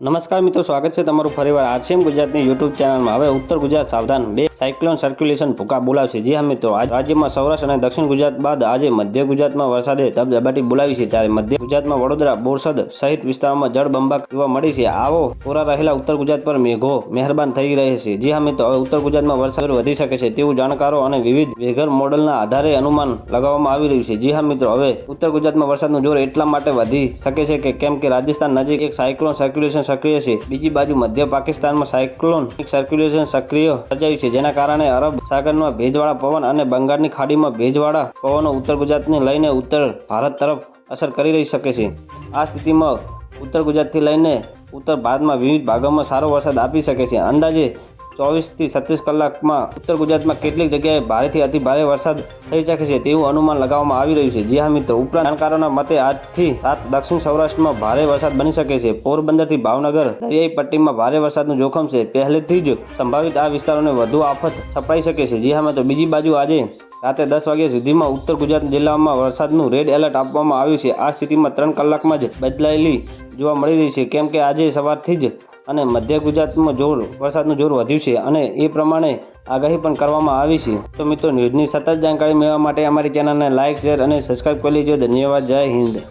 નમસ્કાર મિત્રો, સ્વાગત છે તમારું ફરીવાર આરસીએમ ગુજરાતની યુટ્યુબ ચેનલમાં. હવે ઉત્તર ગુજરાત સાવધાન બે સાયક્લોન સર્ક્યુલેશન ભૂકા બોલાવશે. જી હા મિત્રો રાજ્યમાં સૌરાષ્ટ્ર અને દક્ષિણ ગુજરાત બાદ આજે મધ્ય ગુજરાતમાં વરસાદે ધબધબાટી બોલાવી છે. ત્યારે મધ્ય ગુજરાતમાં વડોદરા, બોરસદ સહિત વિસ્તારોમાં જળબંબાક જોવા મળી છે. આવો કોરા રહેલા ઉત્તર ગુજરાત પર મેઘો મહેરબાન થઈ રહે છે. જી હા મિત્રો, હવે ઉત્તર ગુજરાતમાં વરસાદ વધી શકે છે તેવું જાણકારો અને વિવિધ વેઘર મોડલના આધારે અનુમાન લગાવવામાં આવી રહ્યું છે. જી હા મિત્રો, હવે ઉત્તર ગુજરાતમાં વરસાદનું જોર એટલા માટે વધી શકે છે કે કેમ કે રાજસ્થાન નજીક એક સાયક્લોન સર્ક્યુલેશન સક્રિય છે. બીજી બાજુ મધ્ય પાકિસ્તાનમાં સાયક્લોન સર્ક્યુલેશન સક્રિય સર્જાયું છે. જેના કારણે અરબ સાગરમાં ભેજવાળા પવન અને બંગાળની ખાડીમાં ભેજવાળા પવનો ઉત્તર ગુજરાતને લઈને ઉત્તર ભારત તરફ અસર કરી રહી શકે છે. આ સ્થિતિમાં ઉત્તર ગુજરાતથી લઈને ઉત્તર ભારતમાં વિવિધ ભાગોમાં સારો વરસાદ આપી શકે છે. અંદાજે ચોવીસથી છત્રીસ કલાકમાં ઉત્તર ગુજરાતમાં કેટલીક જગ્યાએ ભારેથી અતિ ભારે વરસાદ થઈ શકે છે તેવું અનુમાન લગાવવામાં આવી રહ્યું છે. જી હા, મિત્રો. ઉપરાંત જાણકારોના મતે આજથી રાત દક્ષિણ સૌરાષ્ટ્રમાં ભારે વરસાદ બની શકે છે. પોરબંદરથી ભાવનગર દરિયાઈ પટ્ટીમાં ભારે વરસાદનું જોખમ છે. પહેલેથી જ સંભવિત આ વિસ્તારોને વધુ આફત છપાઈ શકે છે. જી હા, મિત્રો. બીજી બાજુ આજે રાત્રે દસ વાગ્યા સુધીમાં ઉત્તર ગુજરાત જિલ્લામાં વરસાદનું રેડ એલર્ટ આપવામાં આવ્યું છે. આ સ્થિતિમાં ત્રણ કલાકમાં જ બદલાયેલી જોવા મળી રહી છે. કેમ કે આજે સવારથી જ અને મધ્ય ગુજરાતમાં જોર, વરસાદનું જોર વધ્યું છે અને એ પ્રમાણે આગાહી પણ કરવામાં આવી છે. તો મિત્રો, ન્યૂઝની સતત જાણકારી મેળવવા માટે અમારી ચેનલને લાઇક શેર અને સબસ્ક્રાઈબ કરી લેજો. ધન્યવાદ. જય હિન્દ.